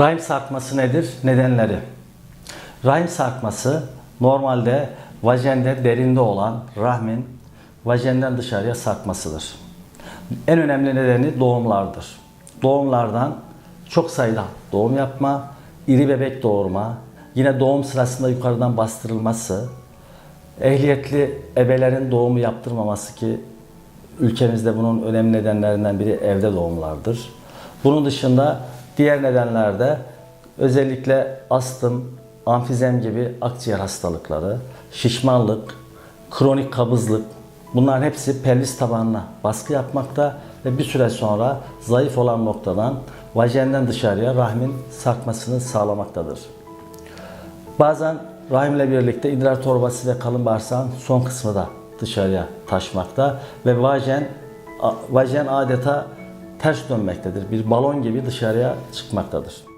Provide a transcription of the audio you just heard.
Rahim sarkması nedir? Nedenleri. Rahim sarkması normalde vajende derinde olan rahmin vajenden dışarıya sarkmasıdır. En önemli nedeni doğumlardır. Doğumlardan çok sayıda doğum yapma, iri bebek doğurma, yine doğum sırasında yukarıdan bastırılması, ehliyetli ebelerin doğumu yaptırmaması ki ülkemizde bunun önemli nedenlerinden biri evde doğumlardır. Bunun dışında diğer nedenlerde özellikle astım, amfizem gibi akciğer hastalıkları, şişmanlık, kronik kabızlık bunların hepsi pelvis tabanına baskı yapmakta ve bir süre sonra zayıf olan noktadan vajenden dışarıya rahmin sarkmasını sağlamaktadır. Bazen rahimle birlikte idrar torbası ve kalın bağırsağın son kısmı da dışarıya taşmakta ve vajen vajen adeta ters dönmektedir. Bir balon gibi dışarıya çıkmaktadır.